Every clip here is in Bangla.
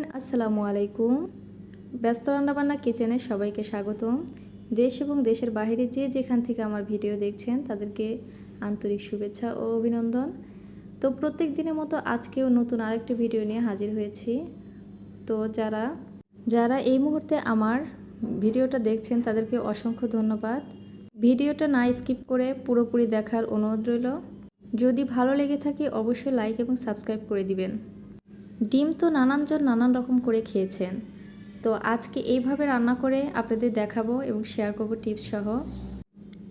এভরিওয়ান, আসসালামু আলাইকুম। ব্যস্ত রান্নাবান্না কিচেনে সবাইকে স্বাগতম। দেশ এবং দেশের বাইরে যে যেখান থেকে আমার ভিডিও দেখছেন, তাদেরকে আন্তরিক শুভেচ্ছা ও অভিনন্দন। তো প্রত্যেক দিনের মতো আজকেও নতুন আরেকটি ভিডিও নিয়ে হাজির হয়েছি। তো যারা যারা এই মুহূর্তে আমার ভিডিওটা দেখছেন, তাদেরকে অসংখ্য ধন্যবাদ। ভিডিওটা না স্কিপ করে পুরোপুরি দেখার অনুরোধ রইল। যদি ভালো লেগে থাকে, অবশ্যই লাইক এবং সাবস্ক্রাইব করে দিবেন। ডিম তো নানানজন নানান রকম করে খেয়েছেন। তো আজকে এইভাবে রান্না করে আপনাদের দেখাবো এবং শেয়ার করব টিপস সহ।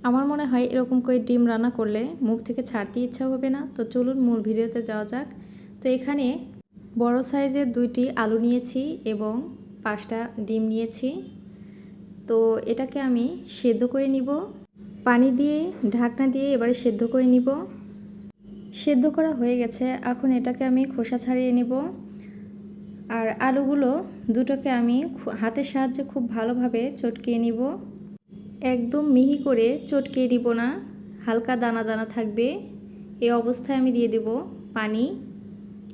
আমার মনে হয় এরকম করে ডিম রান্না করলে মুখ থেকে ছাড়তে ইচ্ছা হবে না। তো চলুন মূল ভিডিওতে যাওয়া যাক। তো এখানে বড় সাইজের দুইটি আলু নিয়েছি এবং পাঁচটা ডিম নিয়েছি। তো এটাকে আমি সেদ্ধ করে নিব। পানি দিয়ে, ঢাকনা দিয়ে এবারে সেদ্ধ করে নিব। সেদ্ধ করা হয়ে গেছে। এখন এটাকে আমি খোসা ছাড়িয়ে নিব। আর আলুগুলো দুটোকে আমি হাতের সাহায্যে খুব ভালোভাবে চটকিয়ে নিব। একদম মিহি করে চটকিয়ে দিব না। হালকা দানা দানা থাকবে। এই অবস্থায় আমি দিয়ে দেব পানি।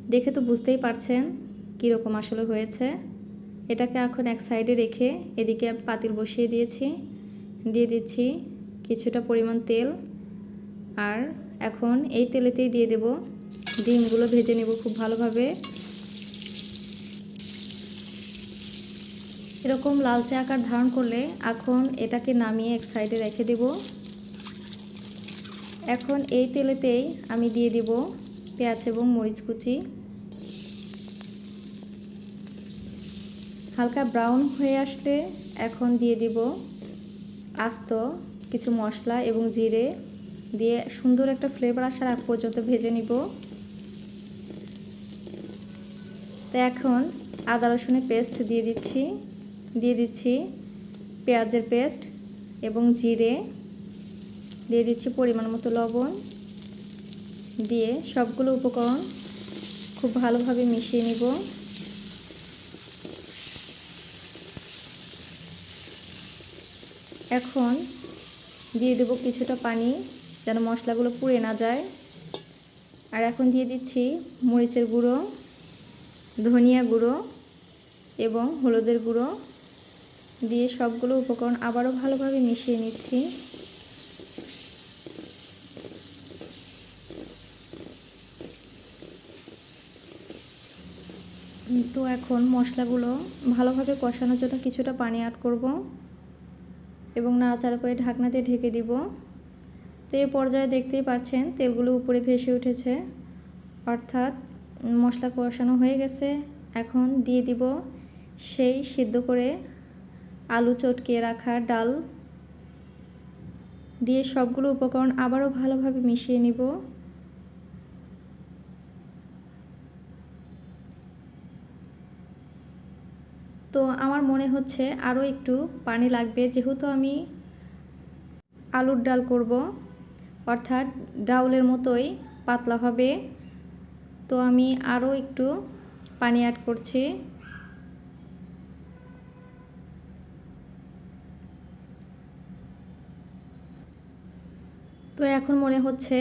দেখে তো বুঝতেই পারছেন কীরকম আসলে হয়েছে। এটাকে এখন এক সাইডে রেখে এদিকে পাতিল বসিয়ে দিয়েছি। দিয়ে দিচ্ছি কিছুটা পরিমাণ তেল। আর এখন এই তেলেতেই দিয়ে দেব। ডিমগুলো ভেজে নেব খুব ভালোভাবে। এরকম লালচে আকার ধারণ করলে এখন এটাকে নামিয়ে এক সাইডে রেখে দেব। এখন এই তেলেতেই আমি দিয়ে দিব পেঁয়াজ এবং মরিচ কুচি। হালকা ব্রাউন হয়ে আসলে এখন দিয়ে দিব আস্ত কিছু মশলা এবং জিরে। দিয়ে সুন্দর একটা ফ্লেভার আসার আগ পর্যন্ত ভেজে নিব। তো এখন আদা রসুনের পেস্ট দিয়ে দিচ্ছি দিয়ে দিচ্ছি পেঁয়াজের পেস্ট এবং জিরে, দিয়ে দিচ্ছি পরিমাণ মতো লবণ, দিয়ে সবগুলো উপকরণ খুব ভালোভাবে মিশিয়ে নিব। এখন দিয়ে দেবো কিছুটা পানি যেন মশলাগুলো পুড়ে না যায়। আর এখন দিয়ে দিচ্ছি মরিচের গুঁড়ো, ধনিয়া গুঁড়ো এবং হলুদের গুঁড়ো। দিয়ে সবগুলো উপকরণ আবারও ভালোভাবে মিশিয়ে নিচ্ছি। তো এখন মশলাগুলো ভালোভাবে কষানোর জন্য কিছুটা পানি অ্যাড করব এবং নাড়াচাড়া করে ঢাকনা দিয়ে ঢেকে দিব। তো এই পর্যায়ে দেখতেই পাচ্ছেন তেলগুলো উপরে ভেসে উঠেছে। অর্থাৎ মশলা কষানো হয়ে গেছে। এখন দিয়ে দিব সেই সিদ্ধ করে আলু চটকে রাখা ডাল। দিয়ে সবগুলো উপকরণ আবারও ভালোভাবে মিশিয়ে নিব। তো আমার মনে হচ্ছে আরও একটু পানি লাগবে। যেহেতু আমি আলুর ডাল করব অর্থাৎ ডাউলের মতোই পাতলা হবে। তো আমি আরও একটু পানি অ্যাড করছি। তো এখন মনে হচ্ছে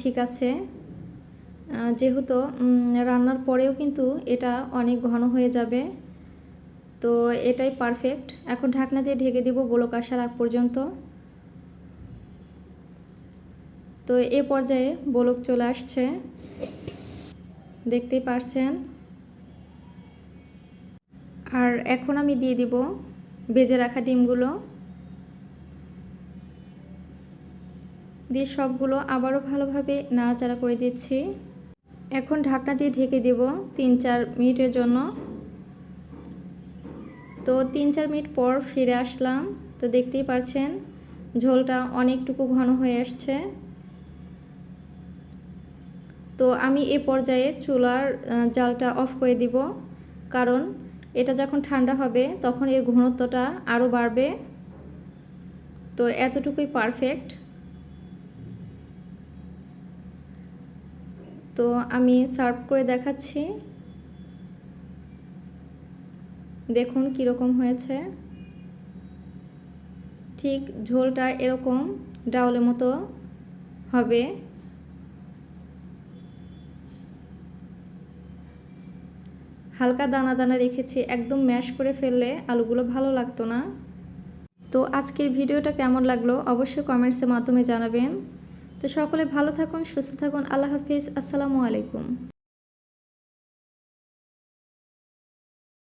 ঠিক আছে। যেহেতু রান্নার পরেও কিন্তু এটা অনেক ঘন হয়ে যাবে। তো এটাই পারফেক্ট এখন ঢাকনা দিয়ে ঢেকে দিব বলক আসার আগ পর্যন্ত। তো এ পর্যায়ে বলক চলে আসছে। দেখতেই পারছেন। আর এখন আমি দিয়ে দিব ভেজে রাখা ডিমগুলো। দিয়ে সবগুলো আবারও ভালোভাবে নাড়াচাড়া করে দিচ্ছি। এখন ঢাকনা দিয়ে ঢেকে দেব তিন চার মিনিটের জন্য। তো তিন চার মিনিট পর ফিরে আসলাম। তো দেখতেই পারছেন, ঝোলটা অনেকটুকু ঘন হয়ে আসছে। তো আমি এ পর্যায়ে চুলার জালটা অফ করে দিব। কারণ এটা যখন ঠান্ডা হবে, তখন এর ঘনত্বটা আরও বাড়বে। তো এতটুকুই পারফেক্ট তো আমি সার্ভ করে দেখাচ্ছি। দেখুন কীরকম হয়েছে। ঠিক ঝোলটা এরকম, ডাউলের মতো হবে। হালকা দানা দানা রেখেছি, একদম ম্যাশ করে ফেললে আলুগুলো ভালো লাগতো না। তো আজকের ভিডিওটা কেমন লাগল অবশ্যই কমেন্টসের মাধ্যমে জানাবেন। তো সকলে ভালো থাকুন, সুস্থ থাকুন, আল্লাহ হাফিজ, আসসালামু আলাইকুম।